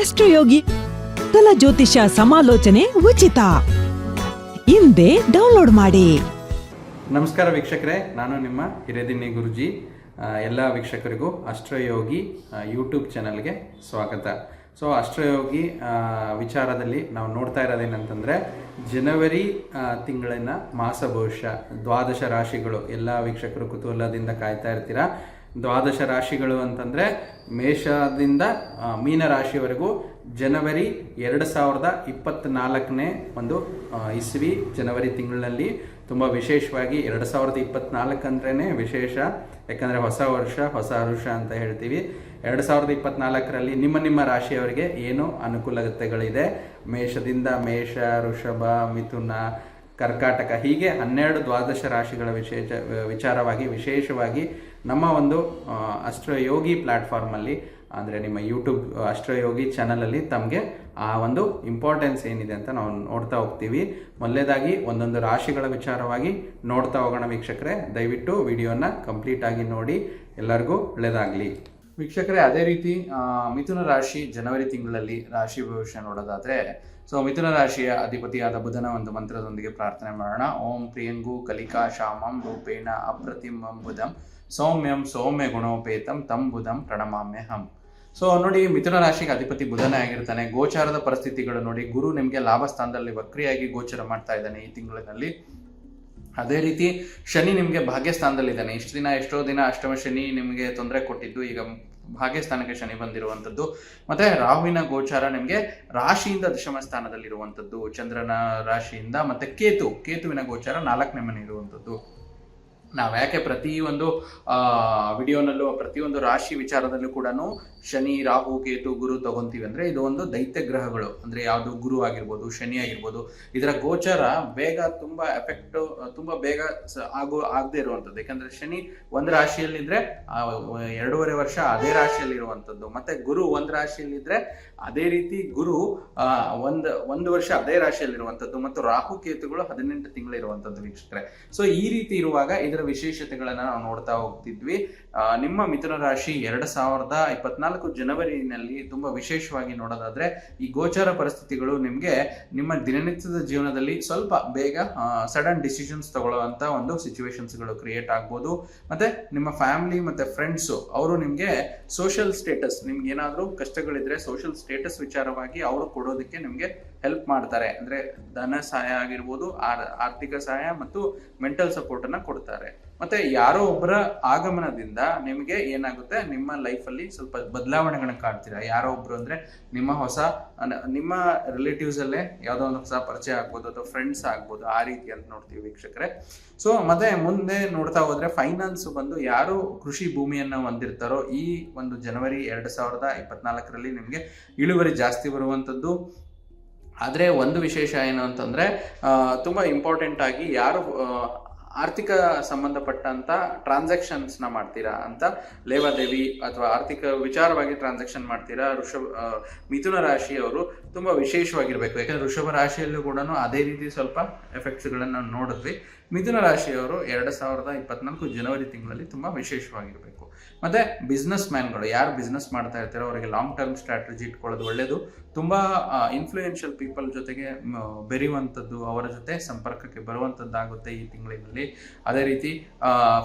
ಆಸ್ಟ್ರೋಯೋಗಿ ತಲ ಜ್ಯೋತಿಷ ಸಮಾಲೋಚನೆ ಉಚಿತ. ಹಿಂದೆ ಡೌನ್ಲೋಡ್ ಮಾಡಿ. ನಮಸ್ಕಾರ ವೀಕ್ಷಕರೇ, ನಾನು ನಿಮ್ಮ ಹಿರೇದಿನ್ನಿ ಗುರುಜಿ. ಎಲ್ಲ ವೀಕ್ಷಕರಿಗೂ ಅಷ್ಟ್ರಯೋಗಿ ಯೂಟ್ಯೂಬ್ ಚಾನಲ್ಗೆ ಸ್ವಾಗತ. ಸೊ ಅಷ್ಟ್ರಯೋಗಿ ವಿಚಾರದಲ್ಲಿ ನಾವು ನೋಡ್ತಾ ಇರೋದೇನಂತಂದರೆ, ಜನವರಿ ತಿಂಗಳಿನ ಮಾಸ ಭವಿಷ್ಯ ದ್ವಾದಶ ರಾಶಿಗಳು, ಎಲ್ಲ ವೀಕ್ಷಕರು ಕುತೂಹಲದಿಂದ ಕಾಯ್ತಾ ಇರ್ತೀರಾ? ದ್ವಾದಶ ರಾಶಿಗಳು ಅಂತಂದರೆ ಮೇಷದಿಂದ ಮೀನ ರಾಶಿಯವರೆಗೂ ಜನವರಿ ಎರಡು ಸಾವಿರದ ಇಪ್ಪತ್ತ್ನಾಲ್ಕನೇ ಒಂದು ಇಸ್ವಿ ಜನವರಿ ತಿಂಗಳಿನಲ್ಲಿ ತುಂಬ ವಿಶೇಷವಾಗಿ ಎರಡು ಸಾವಿರದ ಇಪ್ಪತ್ನಾಲ್ಕು ಅಂದ್ರೇ ವಿಶೇಷ. ಯಾಕಂದರೆ ಹೊಸ ವರ್ಷ, ಹೊಸ ವರುಷ ಅಂತ ಹೇಳ್ತೀವಿ. ಎರಡು ಸಾವಿರದ ಇಪ್ಪತ್ನಾಲ್ಕರಲ್ಲಿ ನಿಮ್ಮ ನಿಮ್ಮ ರಾಶಿಯವರಿಗೆ ಏನು ಅನುಕೂಲತೆಗಳಿದೆ ಮೇಷದಿಂದ ಮೇಷ ಋಷಭ ಮಿಥುನ, ಕರ್ಕಾಟಕ ಹೀಗೆ ಹನ್ನೆರಡು ದ್ವಾದಶ ರಾಶಿಗಳ ವಿಶೇಷ, ವಿಚಾರವಾಗಿ ವಿಶೇಷವಾಗಿ ನಮ್ಮ ಒಂದು ಅಷ್ಟ್ರಯೋಗಿ ಪ್ಲ್ಯಾಟ್ಫಾರ್ಮಲ್ಲಿ ಅಂದರೆ ನಿಮ್ಮ ಯೂಟ್ಯೂಬ್ ಅಷ್ಟ್ರಯೋಗಿ ಚಾನಲಲ್ಲಿ ತಮಗೆ ಆ ಒಂದು ಇಂಪಾರ್ಟೆನ್ಸ್ ಏನಿದೆ ಅಂತ ನಾವು ನೋಡ್ತಾ ಹೋಗ್ತೀವಿ. ಮೊದಲೇದಾಗಿ ಒಂದೊಂದು ರಾಶಿಗಳ ವಿಚಾರವಾಗಿ ನೋಡ್ತಾ ಹೋಗೋಣ ವೀಕ್ಷಕರೇ. ದಯವಿಟ್ಟು ವಿಡಿಯೋನ ಕಂಪ್ಲೀಟ್ ಆಗಿ ನೋಡಿ. ಎಲ್ಲರಿಗೂ ಒಳ್ಳೆಯದಾಗಲಿ ವೀಕ್ಷಕರೇ, ಅದೇ ರೀತಿ ಮಿಥುನ ರಾಶಿ ಜನವರಿ ತಿಂಗಳಲ್ಲಿ ರಾಶಿ ಭವಿಷ್ಯ ನೋಡೋದಾದ್ರೆ ಸೊ ಮಿಥುನ ರಾಶಿಯ ಅಧಿಪತಿಯಾದ ಬುಧನ ಒಂದು ಮಂತ್ರದೊಂದಿಗೆ ಪ್ರಾರ್ಥನೆ ಮಾಡೋಣ. ಓಂ ಪ್ರಿಯಂಗು ಕಲಿಕಾ ಶಾಮಂ ರೂಪೇಣ ಅಪ್ರತಿಮಂ ಬುಧಂ ಸೌಮ್ಯಂ ಸೌಮ್ಯ ಗುಣೋಪೇತಂ ತಂ ಬುಧಂ ಪ್ರಣಮಾಮ್ಯ ಹಂ ಸೊ ನೋಡಿ, ಮಿಥುನ ರಾಶಿಗೆ ಅಧಿಪತಿ ಬುಧನೇ ಆಗಿರ್ತಾನೆ. ಗೋಚಾರದ ಪರಿಸ್ಥಿತಿಗಳು ನೋಡಿ, ಗುರು ನಿಮಗೆ ಲಾಭ ಸ್ಥಾನದಲ್ಲಿ ವಕ್ರಿಯಾಗಿ ಗೋಚರ ಮಾಡ್ತಾ ಇದ್ದಾನೆ ಈ ತಿಂಗಳಿನಲ್ಲಿ. ಅದೇ ರೀತಿ, ಶನಿ ನಿಮಗೆ ಭಾಗ್ಯಸ್ಥಾನದಲ್ಲಿದ್ದಾನೆ. ಇಷ್ಟು ದಿನ, ಎಷ್ಟೋ ದಿನ ಅಷ್ಟಮ ಶನಿ ನಿಮಗೆ ತೊಂದರೆ ಕೊಟ್ಟಿದ್ದು. ಈಗ ಭಾಗ್ಯಸ್ಥಾನಕ್ಕೆ ಶನಿ ಬಂದಿರುವಂಥದ್ದು. ಮತ್ತೆ ರಾಹುವಿನ ಗೋಚಾರ ನಿಮಗೆ ರಾಶಿಯಿಂದ ದಶಮ ಸ್ಥಾನದಲ್ಲಿರುವಂಥದ್ದು, ಚಂದ್ರನ ರಾಶಿಯಿಂದ ಮತ್ತೆ ಕೇತು, ಕೇತುವಿನ ಗೋಚಾರ ನಾಲ್ಕನೇ ಮನೆ ಇರುವಂಥದ್ದು ನಾವು ಯಾಕೆ ಪ್ರತಿ ಒಂದು ಆ, ವಿಡಿಯೋನಲ್ಲೂ ಪ್ರತಿಯೊಂದು ರಾಶಿ ವಿಚಾರದಲ್ಲೂ ಕೂಡ ಶನಿ ರಾಹು ಕೇತು ಗುರು ತಗೊಂತೀವಿ ಅಂದ್ರೆ ಇದು ಒಂದು ದೈತ್ಯ ಗ್ರಹಗಳು. ಅಂದ್ರೆ ಯಾವುದು ಗುರು ಆಗಿರ್ಬೋದು ಶನಿ ಆಗಿರ್ಬೋದು ಇದರ ಗೋಚರ ಬೇಗ ತುಂಬಾ ಎಫೆಕ್ಟ್ ತುಂಬಾ ಬೇಗ ಆಗೋ ಆಗದೆ ಇರುವಂಥದ್ದು ಯಾಕಂದ್ರೆ ಶನಿ ಒಂದ್ ರಾಶಿಯಲ್ಲಿದ್ರೆ ಆ, ಎರಡೂವರೆ ವರ್ಷ ಅದೇ ರಾಶಿಯಲ್ಲಿ ಇರುವಂಥದ್ದು ಮತ್ತೆ ಗುರು ಒಂದ್ ರಾಶಿಯಲ್ಲಿದ್ರೆ ಅದೇ ರೀತಿ ಗುರು ಆ, ಒಂದ್ ಒಂದು ವರ್ಷ ಅದೇ ರಾಶಿಯಲ್ಲಿ ಇರುವಂತದ್ದು ಮತ್ತು ರಾಹು ಕೇತುಗಳು ಹದಿನೆಂಟು ತಿಂಗಳಿರುವಂಥದ್ದು ವೀಕ್ಷಕರೇ. ಸೊ ಈ ರೀತಿ ಇರುವಾಗ ಇದರ ವಿಶೇಷತೆಗಳನ್ನ ನಾವು ನೋಡ್ತಾ ಹೋಗ್ತಿದ್ವಿ. ನಿಮ್ಮ ಮಿಥುನ ರಾಶಿ ಎರಡ್ ಸಾವಿರದ ಇಪ್ಪತ್ನಾಲ್ಕು ಜನವರಿನಲ್ಲಿ ತುಂಬಾ ವಿಶೇಷವಾಗಿ ನೋಡೋದಾದ್ರೆ, ಈ ಗೋಚಾರ ಪರಿಸ್ಥಿತಿಗಳು ನಿಮ್ಗೆ ನಿಮ್ಮ ದಿನನಿತ್ಯದ ಜೀವನದಲ್ಲಿ ಸ್ವಲ್ಪ ಬೇಗ ಸಡನ್ ಡಿಸಿಷನ್ಸ್ ತಗೊಳ್ಳುವಂತ ಒಂದು ಸಿಚುವೇಶನ್ಸ್ಗಳು ಕ್ರಿಯೇಟ್ ಆಗ್ಬೋದು. ಮತ್ತೆ ನಿಮ್ಮ ಫ್ಯಾಮಿಲಿ ಮತ್ತೆ ಫ್ರೆಂಡ್ಸ್ ಅವರು ನಿಮ್ಗೆ ಸೋಷಿಯಲ್ ಸ್ಟೇಟಸ್ ನಿಮ್ಗೆ ಏನಾದ್ರೂ ಕಷ್ಟಗಳಿದ್ರೆ ಸೋಷಿಯಲ್ ಸ್ಟೇಟಸ್ ವಿಚಾರವಾಗಿ ಅವರು ಕೊಡೋದಕ್ಕೆ ನಿಮ್ಗೆ ಹೆಲ್ಪ್ ಮಾಡ್ತಾರೆ. ಅಂದ್ರೆ ಧನ ಸಹಾಯ ಆಗಿರ್ಬೋದು, ಆರ್- ಆರ್ಥಿಕ ಸಹಾಯ ಮತ್ತು ಮೆಂಟಲ್ ಸಪೋರ್ಟ್ ಅನ್ನ ಕೊಡ್ತಾರೆ. ಮತ್ತೆ ಯಾರೋ ಒಬ್ಬರ ಆಗಮನದಿಂದ ನಿಮಗೆ ಏನಾಗುತ್ತೆ? ನಿಮ್ಮ ಲೈಫ್ ಅಲ್ಲಿ ಸ್ವಲ್ಪ ಬದಲಾವಣೆಗಳನ್ನ ಕಾಣ್ತೀರಾ? ಯಾರೋ ಒಬ್ರು ಅಂದ್ರೆ ನಿಮ್ಮ ಹೊಸ ನಿಮ್ಮ ರಿಲೇಟಿವ್ಸ್ ಅಲ್ಲೇ ಯಾವ್ದೋ ಒಂದು ಹೊಸ ಪರಿಚಯ ಆಗ್ಬೋದು ಅಥವಾ ಫ್ರೆಂಡ್ಸ್ ಆಗ್ಬೋದು ಆ ರೀತಿ ಅಂತ ನೋಡ್ತೀವಿ ವೀಕ್ಷಕರೆ. ಸೊ ಮತ್ತೆ ಮುಂದೆ ನೋಡ್ತಾ ಹೋದ್ರೆ ಫೈನಾನ್ಸ್ ಬಂದು ಯಾರು ಕೃಷಿ ಭೂಮಿಯನ್ನ ಹೊಂದಿರ್ತಾರೋ ಈ ಒಂದು ಜನವರಿ ಎರಡ್ ಸಾವಿರದ ಇಪ್ಪತ್ನಾಲ್ಕರಲ್ಲಿ ನಿಮಗೆ ಇಳುವರಿ ಜಾಸ್ತಿ ಬರುವಂತದ್ದು ಆದ್ರೆ ಒಂದು ವಿಶೇಷ ಏನು ಅಂತಂದ್ರೆ ತುಂಬಾ ಇಂಪಾರ್ಟೆಂಟ್ ಆಗಿ ಯಾರು ಆರ್ಥಿಕ ಸಂಬಂಧಪಟ್ಟಂತ ಟ್ರಾನ್ಸಾಕ್ಷನ್ಸ್ನ ಮಾಡ್ತೀರಾ ಅಂತ ಲೇವಾದೇವಿ ಅಥವಾ ಆರ್ಥಿಕ ವಿಚಾರವಾಗಿ ಟ್ರಾನ್ಸಾಕ್ಷನ್ ಮಾಡ್ತೀರಾ, ಋಷಭ ಮಿಥುನ ರಾಶಿಯವರು ತುಂಬಾ ವಿಶೇಷವಾಗಿರ್ಬೇಕು. ಯಾಕಂದ್ರೆ ಋಷಭ ರಾಶಿಯಲ್ಲೂ ಕೂಡ ಅದೇ ರೀತಿ ಸ್ವಲ್ಪ ಎಫೆಕ್ಟ್ಸ್ ಗಳನ್ನ ನೋಡಿದ್ವಿ. ಮಿಥುನ ರಾಶಿಯವರು ಎರಡು ಸಾವಿರದ ಇಪ್ಪತ್ನಾಲ್ಕು ಜನವರಿ ತಿಂಗಳಲ್ಲಿ ತುಂಬಾ ವಿಶೇಷವಾಗಿರ್ಬೇಕು. ಮತ್ತೆ ಬಿಸ್ನೆಸ್ ಮ್ಯಾನ್ಗಳು ಯಾರು ಬಿಸ್ನೆಸ್ ಮಾಡ್ತಾ ಇರ್ತಾರೋ, ಅವರಿಗೆ ಲಾಂಗ್ ಟರ್ಮ್ ಸ್ಟ್ರಾಟಜಿ ಇಟ್ಕೊಳ್ಳೋದು ಒಳ್ಳೇದು. ತುಂಬಾ ಇನ್ಫ್ಲೂಯೆನ್ಷಿಯಲ್ ಪೀಪಲ್ ಜೊತೆಗೆ ಬೆರೆಯುವಂಥದ್ದು, ಅವರ ಜೊತೆ ಸಂಪರ್ಕಕ್ಕೆ ಬರುವಂಥದ್ದಾಗುತ್ತೆ ಈ ತಿಂಗಳಿನಲ್ಲಿ. ಅದೇ ರೀತಿ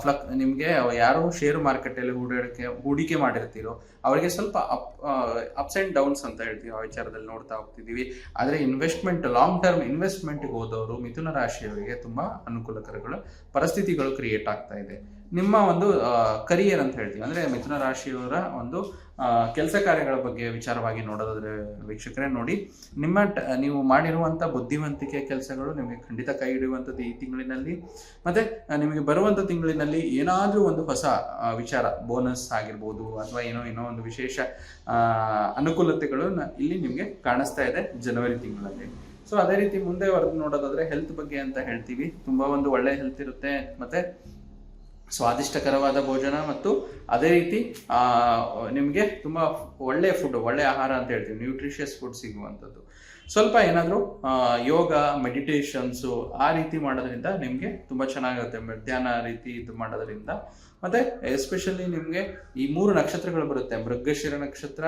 ಫ್ಲಕ್, ನಿಮಗೆ ಯಾರು ಷೇರು ಮಾರುಕಟ್ಟೆಯಲ್ಲಿ ಹೂಡಿಕೆ ಹೂಡಿಕೆ ಮಾಡಿರ್ತೀರೋ, ಅವರಿಗೆ ಸ್ವಲ್ಪ ಅಪ್ ಅಪ್ಸ್ ಆ್ಯಂಡ್ ಡೌನ್ಸ್ ಅಂತ ಹೇಳ್ತೀವಿ, ಆ ವಿಚಾರದಲ್ಲಿ ನೋಡ್ತಾ ಹೋಗ್ತಿದ್ದೀವಿ. ಆದರೆ ಇನ್ವೆಸ್ಟ್ಮೆಂಟ್ ಲಾಂಗ್ ಟರ್ಮ್ ಇನ್ವೆಸ್ಟ್ಮೆಂಟ್ಗೆ ಹೋದವರು ಮಿಥುನ ರಾಶಿಯವರಿಗೆ ತುಂಬಾ ಅನುಕೂಲಕರಗಳು, ಪರಿಸ್ಥಿತಿಗಳು ಕ್ರಿಯೇಟ್ ಆಗ್ತಾ ಇದೆ. ನಿಮ್ಮ ಒಂದು ಕರಿಯರ್ ಅಂತ ಹೇಳ್ತೀವಿ. ಅಂದ್ರೆ ಮಿಥುನ ರಾಶಿಯವರ ಒಂದು ಕೆಲಸ ಕಾರ್ಯಗಳ ಬಗ್ಗೆ ವಿಚಾರವಾಗಿ ನೋಡೋದಾದ್ರೆ ವೀಕ್ಷಕರೇ ನೋಡಿ. ನಿಮ್ಮ ನೀವು ಮಾಡಿರುವಂತ ಬುದ್ಧಿವಂತಿಕೆ ಕೆಲಸಗಳು ನಿಮಗೆ ಖಂಡಿತ ಕೈ ಹಿಡಿಯುವಂಥದ್ದು ಈ ತಿಂಗಳಿನಲ್ಲಿ. ಮತ್ತೆ ನಿಮಗೆ ಬರುವಂತ ತಿಂಗಳಿನಲ್ಲಿ ಏನಾದ್ರೂ ಒಂದು ಹೊಸ ವಿಚಾರ ಬೋನಸ್ ಆಗಿರ್ಬೋದು ಅಥವಾ ಏನೋ ಏನೋ ಒಂದು ವಿಶೇಷ ಅನುಕೂಲತೆಗಳು ಇಲ್ಲಿ ನಿಮಗೆ ಕಾಣಿಸ್ತಾ ಇದೆ ಜನವರಿ ತಿಂಗಳಲ್ಲಿ. ಸೊ ಅದೇ ರೀತಿ ಮುಂದೆ ವರೆದು ನೋಡೋದಾದ್ರೆ ಹೆಲ್ತ್ ಬಗ್ಗೆ ಅಂತ ಹೇಳ್ತೀವಿ. ತುಂಬಾ ಒಂದು ಒಳ್ಳೆ ಹೆಲ್ತ್ ಇರುತ್ತೆ. ಮತ್ತೆ ಸ್ವಾದಿಷ್ಟಕರವಾದ ಭೋಜನ ಮತ್ತು ಅದೇ ರೀತಿ ನಿಮಗೆ ತುಂಬ ಒಳ್ಳೆಯ ಫುಡ್ ಒಳ್ಳೆಯ ಆಹಾರ ಅಂತ ಹೇಳ್ತೀವಿ ನ್ಯೂಟ್ರಿಷಿಯಸ್ ಫುಡ್ ಸಿಗುವಂಥದ್ದು. ಸ್ವಲ್ಪ ಏನಾದರೂ ಯೋಗ ಮೆಡಿಟೇಷನ್ಸು ಆ ರೀತಿ ಮಾಡೋದ್ರಿಂದ ನಿಮಗೆ ತುಂಬ ಚೆನ್ನಾಗಿರುತ್ತೆ ಮಧ್ಯಾಹ್ನ ರೀತಿ ಇದು ಮಾಡೋದ್ರಿಂದ. ಮತ್ತೆ ಎಸ್ಪೆಷಲಿ ನಿಮಗೆ ಈ ಮೂರು ನಕ್ಷತ್ರಗಳು ಬರುತ್ತೆ. ಮೃಗಶಿರ ನಕ್ಷತ್ರ,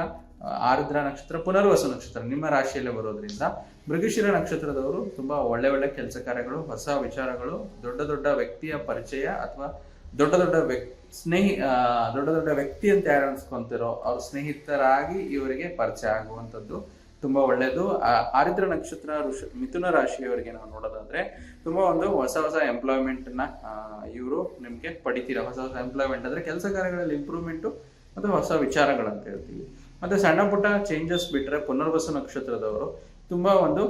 ಆರುದ್ರ ನಕ್ಷತ್ರ, ಪುನರ್ವಸು ನಕ್ಷತ್ರ ನಿಮ್ಮ ರಾಶಿಯಲ್ಲೇ ಬರೋದ್ರಿಂದ ಮೃಗಶಿರ ನಕ್ಷತ್ರದವರು ತುಂಬಾ ಒಳ್ಳೆ ಒಳ್ಳೆ ಕೆಲಸ ಕಾರ್ಯಗಳು, ಹೊಸ ವಿಚಾರಗಳು, ದೊಡ್ಡ ದೊಡ್ಡ ವ್ಯಕ್ತಿಯ ಪರಿಚಯ ಅಥವಾ ದೊಡ್ಡ ದೊಡ್ಡ ವ್ಯಕ್ತಿ, ಸ್ನೇಹಿ ದೊಡ್ಡ ದೊಡ್ಡ ವ್ಯಕ್ತಿ ಅಂತ ಯಾರು ಅನ್ಸ್ಕೊಂತಿರೋ ಅವ್ರ ಸ್ನೇಹಿತರಾಗಿ ಇವರಿಗೆ ಪರಿಚಯ ಆಗುವಂಥದ್ದು ತುಂಬಾ ಒಳ್ಳೆಯದು ಆರಿದ್ರ ನಕ್ಷತ್ರ ಋಷ, ಮಿಥುನ ರಾಶಿಯವರಿಗೆ ನಾವು ನೋಡೋದಾದ್ರೆ ತುಂಬಾ ಒಂದು ಹೊಸ ಹೊಸ ಎಂಪ್ಲಾಯ್ಮೆಂಟ್ನ ಇವರು ನಿಮ್ಗೆ ಪಡಿತೀರ. ಹೊಸ ಹೊಸ ಎಂಪ್ಲಾಯ್ಮೆಂಟ್ ಅಂದ್ರೆ ಕೆಲಸ ಕಾರ್ಯಗಳಲ್ಲಿ ಇಂಪ್ರೂವ್ಮೆಂಟ್ ಮತ್ತೆ ಹೊಸ ವಿಚಾರಗಳು ಅಂತ ಹೇಳ್ತೀವಿ. ಮತ್ತೆ ಸಣ್ಣ ಪುಟ್ಟ ಚೇಂಜಸ್ ಬಿಟ್ರೆ ಪುನರ್ವಸ ನಕ್ಷತ್ರದವರು ತುಂಬಾ ಒಂದು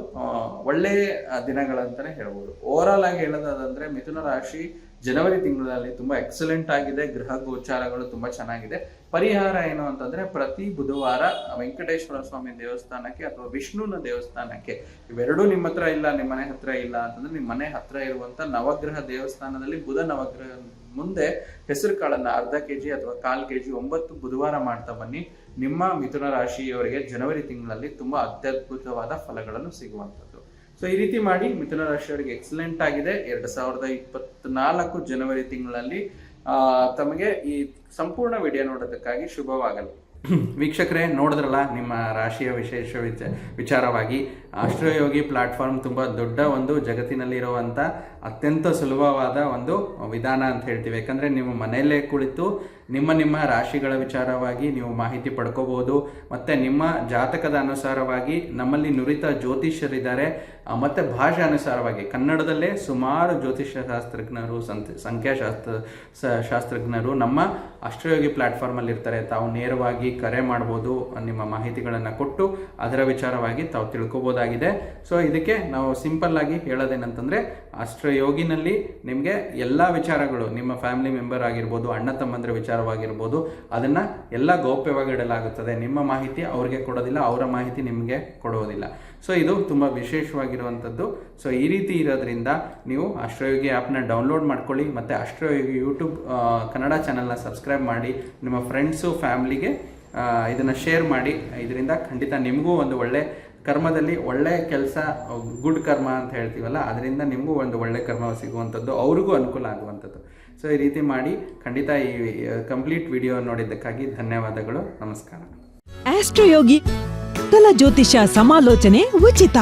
ಒಳ್ಳೆಯ ದಿನಗಳಂತಾನೆ ಹೇಳ್ಬೋದು. ಓವರ್ ಆಲ್ ಆಗಿ ಹೇಳೋದಾದ್ರೆ ಮಿಥುನ ರಾಶಿ ಜನವರಿ ತಿಂಗಳಲ್ಲಿ ತುಂಬಾ ಎಕ್ಸಲೆಂಟ್ ಆಗಿದೆ, ಗೃಹ ಗೋಚಾರಗಳು ತುಂಬಾ ಚೆನ್ನಾಗಿದೆ. ಪರಿಹಾರ ಏನು ಅಂತಂದ್ರೆ ಪ್ರತಿ ಬುಧವಾರ ವೆಂಕಟೇಶ್ವರ ಸ್ವಾಮಿ ದೇವಸ್ಥಾನಕ್ಕೆ ಅಥವಾ ವಿಷ್ಣುನ ದೇವಸ್ಥಾನಕ್ಕೆ, ಇವೆರಡೂ ನಿಮ್ಮ ಹತ್ರ ಇಲ್ಲ, ನಿಮ್ಮ ಮನೆ ಹತ್ರ ಇಲ್ಲ ಅಂತಂದ್ರೆ ನಿಮ್ಮ ಮನೆ ಹತ್ರ ಇರುವಂತ ನವಗ್ರಹ ದೇವಸ್ಥಾನದಲ್ಲಿ ಬುಧ ನವಗ್ರಹ ಮುಂದೆ ಹೆಸರು ಕಾಳನ್ನ ಅರ್ಧ ಕೆಜಿ ಅಥವಾ ಕಾಲ್ ಕೆಜಿ ಒಂಬತ್ತು ಬುಧವಾರ ಮಾಡ್ತಾ ಬನ್ನಿ. ನಿಮ್ಮ ಮಿಥುನ ರಾಶಿಯವರಿಗೆ ಜನವರಿ ತಿಂಗಳಲ್ಲಿ ತುಂಬಾ ಅತ್ಯದ್ಭುತವಾದ ಫಲಗಳನ್ನು ಸಿಗುವಂತದ್ದು ಸೊ ಈ ರೀತಿ ಮಾಡಿ ಮಿಥುನ ರಾಶಿಯವರಿಗೆ ಎಕ್ಸಲೆಂಟ್ ಆಗಿದೆ. ಎರಡ್ ಸಾವಿರದ ಇಪ್ಪತ್ನಾಲ್ಕು ಜನವರಿ ತಿಂಗಳಲ್ಲಿ ತಮಗೆ ಈ ಸಂಪೂರ್ಣ ವಿಡಿಯೋ ನೋಡೋದಕ್ಕಾಗಿ ಶುಭವಾಗಲಿ. ವೀಕ್ಷಕರೇ, ನೋಡಿದ್ರಲ್ಲ, ನಿಮ್ಮ ರಾಶಿಯ ವಿಶೇಷ ವಿಚ, ವಿಚಾರವಾಗಿ. ಆಶ್ರಯೋಗಿ ಪ್ಲಾಟ್ಫಾರ್ಮ್ ತುಂಬ ದೊಡ್ಡ ಒಂದು ಜಗತ್ತಿನಲ್ಲಿರುವಂಥ ಅತ್ಯಂತ ಸುಲಭವಾದ ಒಂದು ವಿಧಾನ ಅಂತ ಹೇಳ್ತೀವಿ. ಯಾಕಂದರೆ, ನೀವು ಮನೆಯಲ್ಲೇ ಕುಳಿತು ನಿಮ್ಮ ನಿಮ್ಮ ರಾಶಿಗಳ ವಿಚಾರವಾಗಿ ನೀವು ಮಾಹಿತಿ ಪಡ್ಕೋಬಹುದು. ಮತ್ತು ನಿಮ್ಮ ಜಾತಕದ ಅನುಸಾರವಾಗಿ ನಮ್ಮಲ್ಲಿ ನುರಿತ ಜ್ಯೋತಿಷ್ಯರಿದ್ದಾರೆ. ಮತ್ತು ಭಾಷೆ ಅನುಸಾರವಾಗಿ ಕನ್ನಡದಲ್ಲೇ ಸುಮಾರು ಜ್ಯೋತಿಷ್ಯ ಶಾಸ್ತ್ರಜ್ಞರು ಸಂತ, ಸಂಖ್ಯಾಶಾಸ್ತ್ರ ಶಾಸ್ತ್ರಜ್ಞರು ನಮ್ಮ ಅಷ್ಟಯೋಗಿ ಪ್ಲಾಟ್ಫಾರ್ಮಲ್ಲಿ ಇರ್ತಾರೆ ತಾವು ನೇರವಾಗಿ ಕರೆ ಮಾಡ್ಬೋದು, ನಿಮ್ಮ ಮಾಹಿತಿಗಳನ್ನು ಕೊಟ್ಟು ಅದರ ವಿಚಾರವಾಗಿ ತಾವು ತಿಳ್ಕೊಬೋದಾಗಿದೆ. ಸೊ, ಇದಕ್ಕೆ ನಾವು ಸಿಂಪಲ್ ಆಗಿ ಹೇಳೋದೇನಂತಂದ್ರೆ ಅಷ್ಟಯೋಗಿನಲ್ಲಿ ನಿಮಗೆ ಎಲ್ಲ ವಿಚಾರಗಳು, ನಿಮ್ಮ ಫ್ಯಾಮಿಲಿ ಮೆಂಬರ್ ಆಗಿರ್ಬೋದು, ಅಣ್ಣ ತಮ್ಮಂದ್ರ ವಿಚಾರವಾಗಿರ್ಬೋದು. ಅದನ್ನು ಎಲ್ಲ ಗೌಪ್ಯವಾಗಿ ಇಡಲಾಗುತ್ತದೆ. ನಿಮ್ಮ ಮಾಹಿತಿ ಅವ್ರಿಗೆ ಕೊಡೋದಿಲ್ಲ, ಅವರ ಮಾಹಿತಿ ನಿಮಗೆ ಕೊಡೋದಿಲ್ಲ. ಸೊ ಇದು ತುಂಬ ವಿಶೇಷವಾಗಿರುವಂಥದ್ದು. ಸೊ ಈ ರೀತಿ ಇರೋದ್ರಿಂದ ನೀವು ಅಷ್ಟ್ರಯೋಗಿ ಆ್ಯಪ್ನ ಡೌನ್ಲೋಡ್ ಮಾಡ್ಕೊಳ್ಳಿ, ಮತ್ತು ಅಷ್ಟ್ರಯೋಗಿ ಯೂಟ್ಯೂಬ್ ಕನ್ನಡ ಚಾನಲ್ನ ಸಬ್ಸ್ಕ್ರೈಬ್ ಮಾಡಿ, ನಿಮ್ಮ ಫ್ರೆಂಡ್ಸು ಫ್ಯಾಮ್ಲಿಗೆ ಇದನ್ನು ಶೇರ್ ಮಾಡಿ. ಇದರಿಂದ ಖಂಡಿತ ನಿಮಗೂ ಒಂದು ಒಳ್ಳೆ ಕರ್ಮದಲ್ಲಿ ಒಳ್ಳೆಯ ಕೆಲಸ, ಗುಡ್ ಕರ್ಮ ಅಂತ ಹೇಳ್ತೀವಲ್ಲ, ಅದರಿಂದ ನಿಮಗೂ ಒಂದು ಒಳ್ಳೆ ಕರ್ಮ ಸಿಗುವಂಥದ್ದು, ಅವ್ರಿಗೂ ಅನುಕೂಲ ಆಗುವಂಥದ್ದು. ಸೊ ಈ ರೀತಿ ಮಾಡಿ ಖಂಡಿತ ಈ ಕಂಪ್ಲೀಟ್ ವಿಡಿಯೋ ನೋಡಿದ್ದಕ್ಕಾಗಿ ಧನ್ಯವಾದಗಳು. ನಮಸ್ಕಾರ. ಆಸ್ಟ್ರೋಯೋಗಿ ಜ್ಯೋತಿಷ ಸಮಾಲೋಚನೆ ಉಚಿತ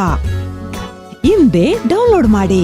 ಹಿಂದೆ ಡೌನ್ಲೋಡ್ ಮಾಡಿ.